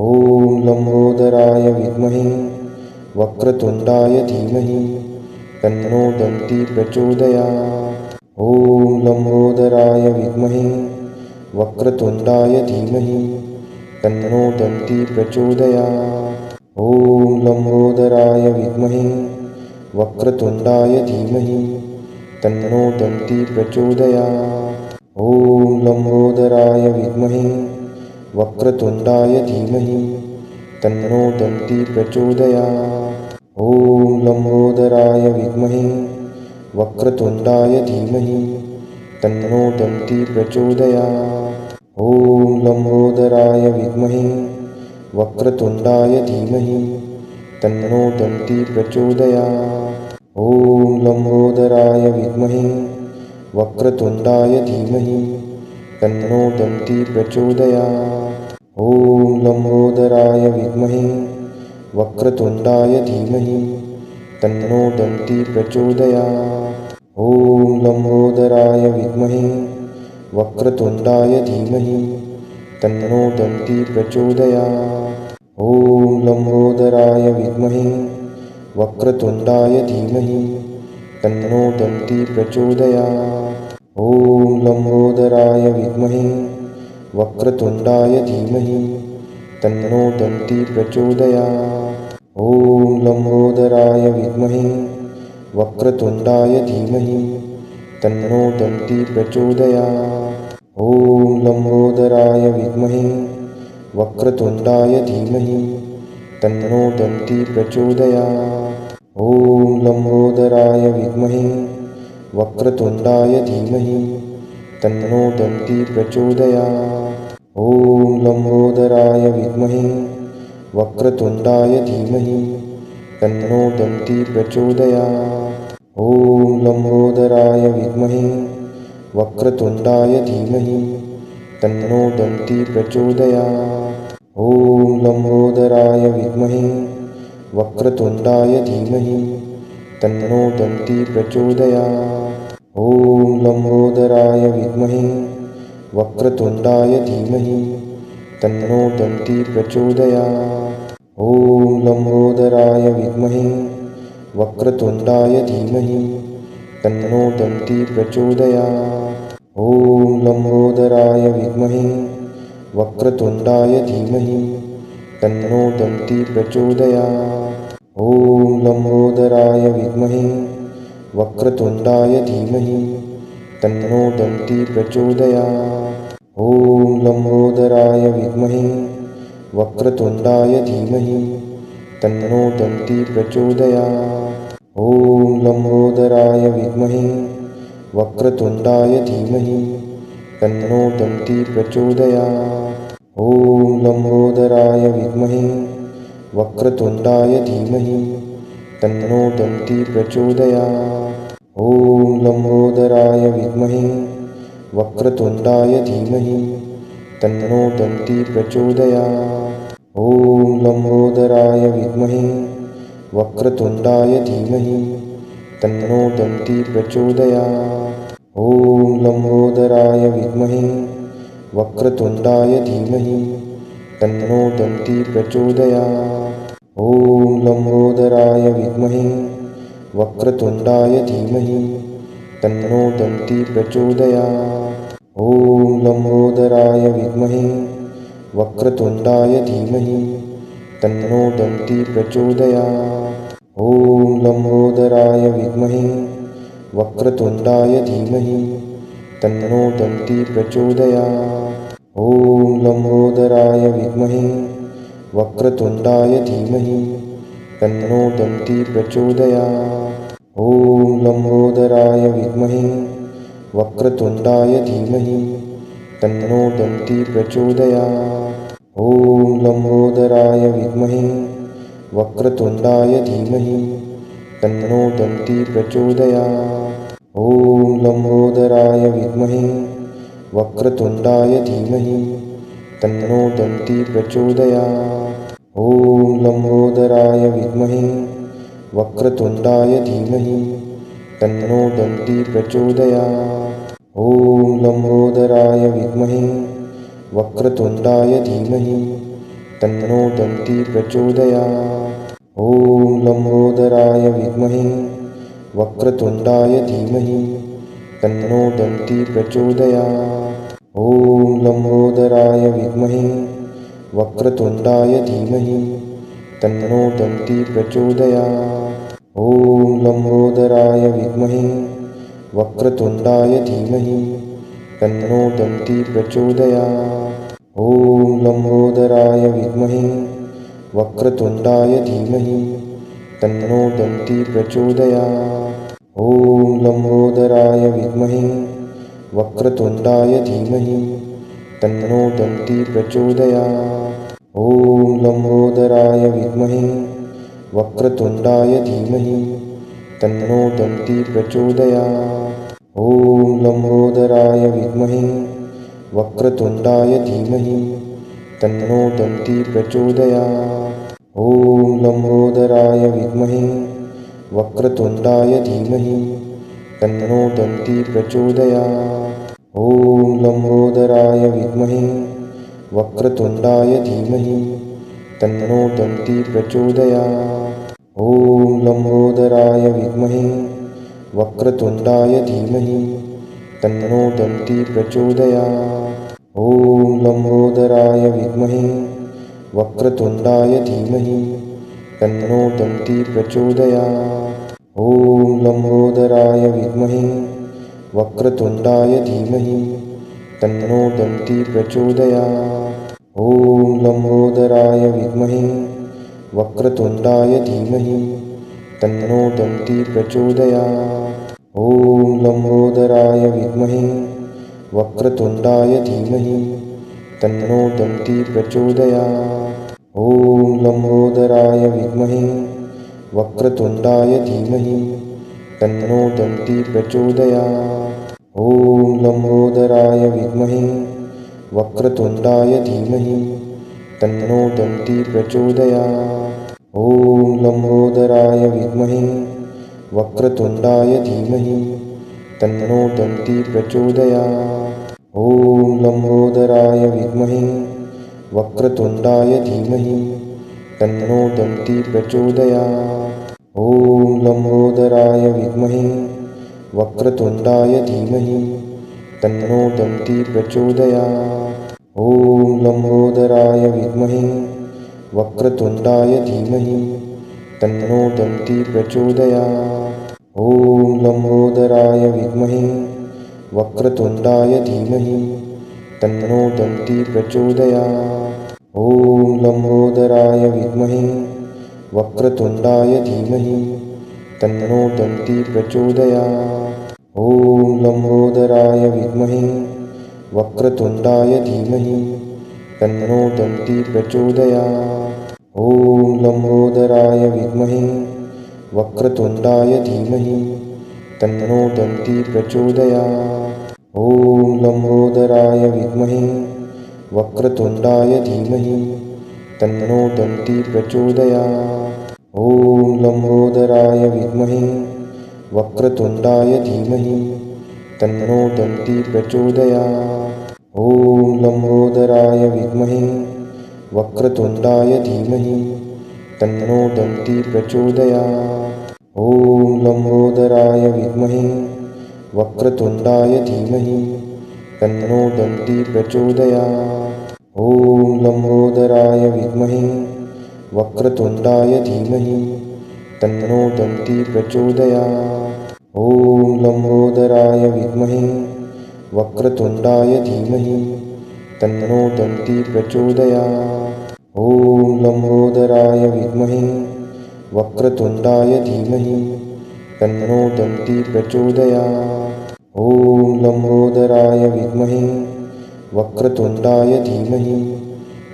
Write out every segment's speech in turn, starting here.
ॐ लम्बोदराय विद्महे वक्रतुण्डाय धीमहि तन्नो दन्ती प्रचोदयात्। ॐ लम्बोदराय विद्महे वक्रतुण्डाय धीमहि तन्नो दन्ती प्रचोदयात्। ॐ लम्बोदराय विद्महे वक्रतुण्डाय धीमहि तन्नो दन्ती प्रचोदयात्। ॐ लम्बोदराय विद्महे वक्रतुण्डाय धीमहि तन्नो दन्ती प्रचोदयात्। ॐ लम्बोदराय विद्महे वक्रतुण्डाय धीमहि तन्नो दन्ती प्रचोदयात्। ॐ लम्बोदराय विद्महे वक्रतुण्डाय धीमहि तन्नो दन्ती प्रचोदयात्। ॐ लम्बोदराय विद्महे वक्रतुण्डाय धीमहि तन्नो दन्ती प्रचोदयात्। ॐ लम्बोदराय विद्महे वक्रतुण्डाय धीमहि तन्नो दन्ती प्रचोदयात्। ॐ लम्बोदराय विद्महे वक्रतुण्डाय धीमहि तन्नो दन्ती प्रचोदयात्। ॐ लम्बोदराय विद्महे वक्रतुण्डाय धीमहि तन्नो दन्ती प्रचोदयात् ॐ लम्बोदराय विद्महे वक्रतुण्डाय धीमहि तन्नो दन्ती प्रचोदयात्। ॐ लम्बोदराय विद्महे वक्रतुण्डाय धीमहि तन्नो दन्ती प्रचोदयात्। ॐ लम्बोदराय विद्महे वक्रतुण्डाय धीमहि तन्नो दन्ती प्रचोदयात्। ॐ लम्बोदराय विद्महे वक्रतुण्डाय धीमहि तन्नो दन्ती प्रचोदयात्। ॐ लम्बोदराय विद्महे वक्रतुण्डाय धीमहि तन्नो दन्ती प्रचोदयात्। ॐ लम्बोदराय विद्महे वक्रतुण्डाय धीमहि तन्नो दन्ती प्रचोदयात्। ॐ लम्बोदराय विद्महे वक्रतुण्डाय धीमहि तन्नो दन्ती प्रचोदयात् ॐ लम्बोदराय विद्महे, वक्रतुण्डाय धीमहि, तन्नो दन्ती प्रचोदयात् ॐ लम्बोदराय विद्महे, वक्रतुण्डाय धीमहि, तन्नो दन्ती प्रचोदयात् ॐ लम्बोदराय विद्महे, वक्रतुण्डाय धीमहि, तन्नो दन्ती प्रचोदयात् ॐ लम्बोदराय विद्महे वक्रतुण्डाय धीमहि तन्नो दन्ती प्रचोदयात्। ॐ लम्बोदराय विद्महे वक्रतुण्डाय धीमहि तन्नो दन्ती प्रचोदयात्। ॐ लम्बोदराय विद्महे वक्रतुण्डाय धीमहि तन्नो दन्ती प्रचोदयात्। ॐ लम्बोदराय विद्महे वक्रतुण्डाय धीमहि तन्नो दन्ती प्रचोदयात् ॐ लम्बोदराय विद्महे वक्रतुण्डाय धीमहि तन्नो दन्ती प्रचोदयात् ॐ लम्बोदराय विद्महे वक्रतुण्डाय धीमहि तन्नो दन्ती प्रचोदयात् ॐ लम्बोदराय विद्महे वक्रतुण्डाय धीमहि तन्नो दन्ती प्रचोदयात् ॐ लम्बोदराय विद्महे, वक्रतुण्डाय धीमहि, तन्नो दन्ती प्रचोदयात् ॐ लम्बोदराय विद्महे, वक्रतुण्डाय धीमहि, तन्नो दन्ती प्रचोदयात् ॐ लम्बोदराय विद्महे, वक्रतुण्डाय धीमहि, तन्नो दन्ती प्रचोदयात् ॐ लम्बोदराय विद्महे वक्रतुण्डाय धीमहि तन्नो दन्ती प्रचोदयात्। ॐ लम्बोदराय विद्महे वक्रतुण्डाय धीमहि तन्नो दन्ती प्रचोदयात्। ॐ लम्बोदराय विद्महे वक्रतुण्डाय धीमहि तन्नो दन्ती प्रचोदयात्। ॐ लम्बोदराय विद्महे वक्रतुण्डाय धीमहि। तन्नो दन्ती प्रचोदयात्। ॐ लम्बोदराय विद्महे। वक्रतुण्डाय धीमहि। तन्नो दन्ती प्रचोदयात्। ॐ लम्बोदराय विद्महे। वक्रतुण्डाय धीमहि। तन्नो दन्ती प्रचोदयात्। ॐ लम्बोदराय विद्महे। वक्रतुण्डाय धीमहि तन्नो दन्ती प्रचोदयात्। ॐ लम्बोदराय विद्महे वक्रतुण्डाय धीमहि तन्नो दन्ती प्रचोदयात्। ॐ लम्बोदराय विद्महे वक्रतुण्डाय धीमहि तन्नो दन्ती प्रचोदयात्। ॐ लम्बोदराय विद्महे वक्रतुण्डाय धीमहि तन्नो दन्ती प्रचोदयात् ॐ लम्बोदराय विद्महे वक्रतुण्डाय धीमहि तन्नो दन्ती प्रचोदयात्। ॐ लम्बोदराय विद्महे वक्रतुण्डाय धीमहि तन्नो दन्ती प्रचोदयात्। ॐ लम्बोदराय विद्महे वक्रतुण्डाय धीमहि तन्नो दन्ती प्रचोदयात्। ॐ लम्बोदराय विद्महे वक्रतुण्डाय धीमहि तन्नो दन्ती प्रचोदयात्। ॐ लम्बोदराय विद्महे वक्रतुण्डाय धीमहि तन्नो दन्ती प्रचोदयात्। ॐ लम्बोदराय विद्महे वक्रतुण्डाय धीमहि तन्नो दन्ती प्रचोदयात्। ॐ लम्बोदराय विद्महे वक्रतुण्डाय धीमहि तन्नो दन्ती प्रचोदयात् ॐ लम्बोदराय विद्महे वक्रतुण्डाय धीमहि तन्नो दन्ती प्रचोदयात् ॐ लम्बोदराय विद्महे वक्रतुण्डाय धीमहि तन्नो दन्ती प्रचोदयात् ॐ लम्बोदराय विद्महे वक्रतुण्डाय धीमहि तन्नो दन्ती प्रचोदयात् ॐ लम्बोदराय विद्महे वक्रतुण्डाय धीमहि तन्नो दन्ती प्रचोदयात्। ॐ लम्बोदराय विद्महे वक्रतुण्डाय धीमहि तन्नो दन्ती प्रचोदयात्। ॐ लम्बोदराय विद्महे वक्रतुण्डाय धीमहि तन्नो दन्ती प्रचोदयात्। ॐ लम्बोदराय विद्महे वक्रतुण्डाय धीमहि। तन्नो दन्ती प्रचोदयात् ॐ लम्बोदराय विद्महे। वक्रतुण्डाय धीमहि। तन्नो दन्ती प्रचोदयात् ॐ लम्बोदराय विद्महे। वक्रतुण्डाय धीमहि। तन्नो दन्ती प्रचोदयात् ॐ लम्बोदराय विद्महे। वक्रतुण्डाय धीमहि। तन्नो दन्ती प्रचोदयात् ॐ लम्बोदराय विद्महे वक्रतुण्डाय धीमहि तन्नो दन्ती प्रचोदयात्। ॐ लम्बोदराय विद्महे वक्रतुण्डाय धीमहि तन्नो दन्ती प्रचोदयात्। ॐ लम्बोदराय विद्महे वक्रतुण्डाय धीमहि तन्नो दन्ती प्रचोदयात्। ॐ लम्बोदराय विद्महे वक्रतुण्डाय धीमहि। तन्नो दन्ती प्रचोदयात् ॐ लम्बोदराय विद्महे। वक्रतुण्डाय धीमहि। तन्नो दन्ती प्रचोदयात् ॐ लम्बोदराय विद्महे। वक्रतुण्डाय धीमहि। तन्नो दन्ती प्रचोदयात् ॐ लम्बोदराय विद्महे। वक्रतुण्डाय धीमहि। तन्नो दन्ती प्रचोदयात् ॐ लम्बोदराय विद्महे वक्रतुण्डाय धीमहि तन्नो दन्ती प्रचोदयात्। ॐ लम्बोदराय विद्महे वक्रतुण्डाय धीमहि तन्नो दन्ती प्रचोदयात्। ॐ लम्बोदराय विद्महे वक्रतुण्डाय धीमहि तन्नो दन्ती प्रचोदयात्। ॐ लम्बोदराय विद्महे वक्रतुण्डाय धीमहि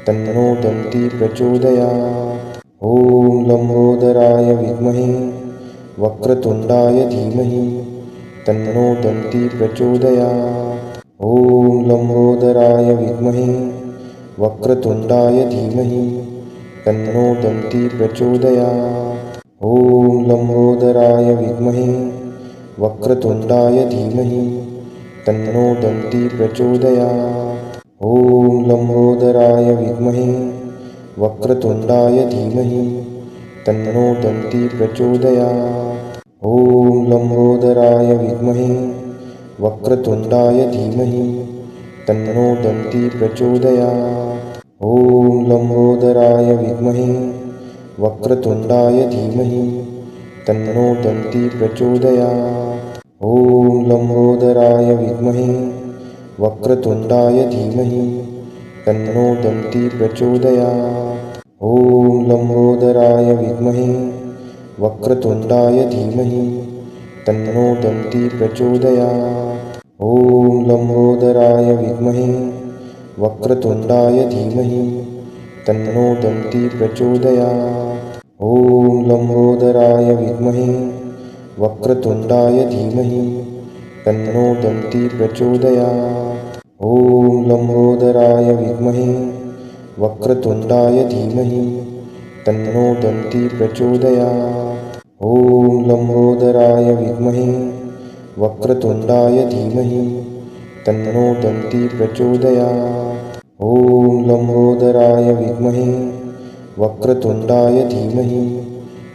तन्नो दन्ती प्रचोदयात्। ॐ लम्बोदराय विद्महे वक्रतुण्डाय धीमहि तन्नो दन्ती प्रचोदयात्। ॐ लम्बोदराय विद्महे वक्रतुण्डाय धीमहि तन्नो दन्ती प्रचोदयात्। ॐ लम्बोदराय विद्महे वक्रतुण्डाय धीमहि तन्नो दन्ती प्रचोदयात् ॐ लम्बोदराय विद्महे, वक्रतुण्डाय धीमहि, तन्नो दन्ती प्रचोदयात् ॐ लम्बोदराय विद्महे, वक्रतुण्डाय धीमहि, तन्नो दन्ती प्रचोदयात् ॐ लम्बोदराय विद्महे, वक्रतुण्डाय धीमहि, तन्नो दन्ती प्रचोदयात् ॐ लम्बोदराय विद्महे वक्रतुण्डाय धीमहि तन्नो दन्ती प्रचोदयात्। ॐ लम्बोदराय विद्महे वक्रतुण्डाय धीमहि तन्नो दन्ती प्रचोदयात्। ॐ लम्बोदराय विद्महे वक्रतुण्डाय धीमहि तन्नो दन्ती प्रचोदयात्। ॐ लम्बोदराय विद्महे वक्रतुण्डाय धीमहि तन्नो दन्ती प्रचोदयात्। ॐ लम्बोदराय विद्महे वक्रतुण्डाय धीमहि तन्नो दन्ती प्रचोदयात्। ॐ लम्बोदराय विद्महे वक्रतुण्डाय धीमहि तन्नो दन्ती प्रचोदयात्। ॐ लम्बोदराय विद्महे वक्रतुण्डाय धीमहि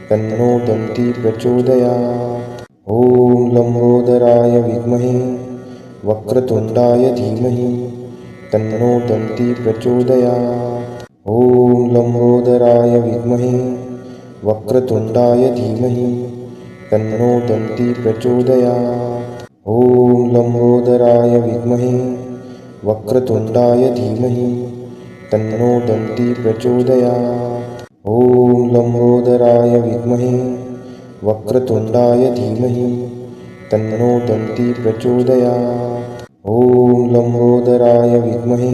तन्नो दन्ती प्रचोदयात् ॐ लम्बोदराय विद्महे वक्रतुण्डाय धीमहि तन्नो दन्ती प्रचोदयात् ॐ लम्बोदराय विद्महे वक्रतुण्डाय धीमहि तन्नो दन्ती प्रचोदयात् ॐ लम्बोदराय विद्महे वक्रतुण्डाय धीमहि तन्नो दन्ती प्रचोदयात् ॐ लम्बोदराय विद्महे वक्रतुण्डाय धीमहि तन्नो दन्ती प्रचोदयात्। ॐ लम्बोदराय विद्महे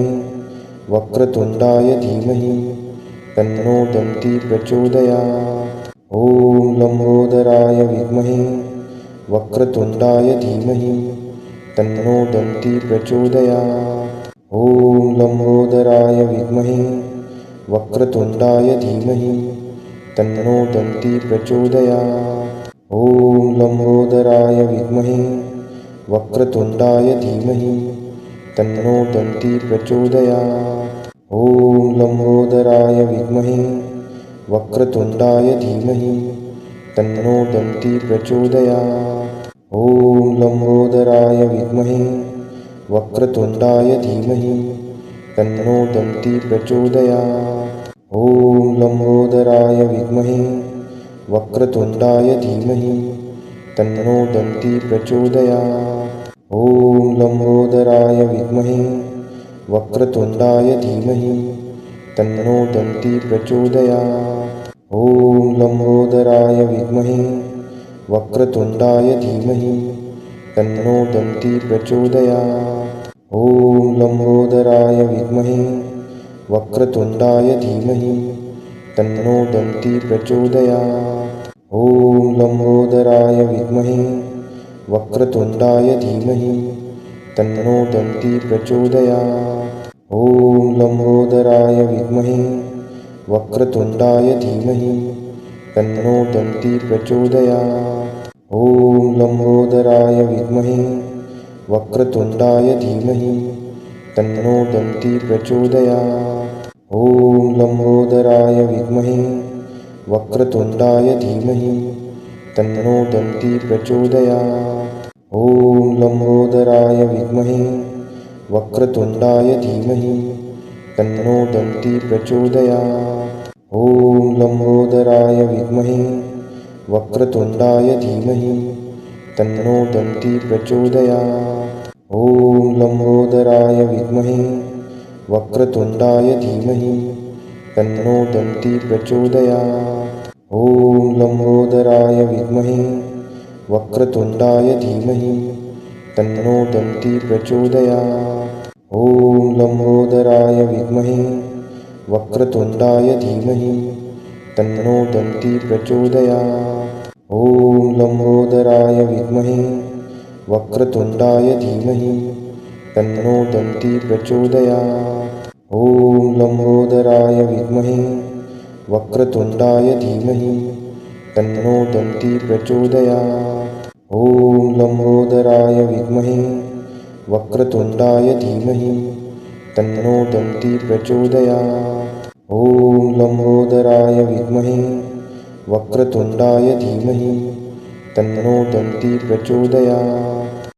वक्रतुण्डाय धीमहि तन्नो दन्ती प्रचोदयात्। ॐ लम्बोदराय विद्महे वक्रतुण्डाय धीमहि तन्नो दन्ती प्रचोदयात्। ॐ लम्बोदराय विद्महे वक्रतुण्डाय धीमहि तन्नो दन्ती प्रचोदयात्। ॐ लम्बोदराय विद्महे वक्रतुण्डाय धीमहि तन्नो दन्ती प्रचोदयात्। ॐ लम्बोदराय विद्महे वक्रतुण्डाय धीमहि तन्नो दन्ती प्रचोदयात्। ॐ लम्बोदराय विद्महे वक्रतुण्डाय धीमहि तन्नो दन्ती प्रचोदयात् ॐ लम्बोदराय विद्महे वक्रतुण्डाय धीमहि तन्नो दन्ती प्रचोदयात्। ॐ लम्बोदराय विद्महे वक्रतुण्डाय धीमहि तन्नो दन्ती प्रचोदयात्। ॐ लम्बोदराय विद्महे वक्रतुण्डाय धीमहि तन्नो दन्ती प्रचोदयात्। ॐ लम्बोदराय विद्महे वक्रतुण्डाय धीमहि तन्नो दन्ती प्रचोदयात्। ॐ लम्बोदराय विद्महे वक्रतुण्डाय धीमहि तन्नो दन्ती प्रचोदयात्। ॐ लम्बोदराय विद्महे वक्रतुण्डाय धीमहि तन्नो दन्ती प्रचोदयात्। ॐ लम्बोदराय विद्महे वक्रतुण्डाय धीमहि तन्नो दन्ती प्रचोदयात् ॐ लम्बोदराय विद्महे, वक्रतुण्डाय धीमहि तन्नो दन्ती प्रचोदयात् ॐ लम्बोदराय विद्महे, वक्रतुण्डाय धीमहि तन्नो दन्ती प्रचोदयात् ॐ लम्बोदराय विद्महे, वक्रतुण्डाय धीमहि तन्नो दन्ती प्रचोदयात् ॐ लम्बोदराय विद्महे वक्रतुण्डाय धीमहि तन्नो दन्ती प्रचोदयात्। ॐ लम्बोदराय विद्महे वक्रतुण्डाय धीमहि तन्नो दन्ती प्रचोदयात्। ॐ लम्बोदराय विद्महे वक्रतुण्डाय धीमहि तन्नो दन्ती प्रचोदयात्। ॐ लम्बोदराय विद्महे वक्रतुण्डाय धीमहि तन्नो दन्ती प्रचोदयात्। ॐ लम्बोदराय विद्महे वक्रतुण्डाय धीमहि तन्नो दन्ती प्रचोदयात्। ॐ लम्बोदराय विद्महे वक्रतुण्डाय धीमहि तन्नो दन्ती प्रचोदयात्। ॐ लम्बोदराय विद्महे वक्रतुण्डाय धीमहि तन्नो दंती प्रचोदयात्।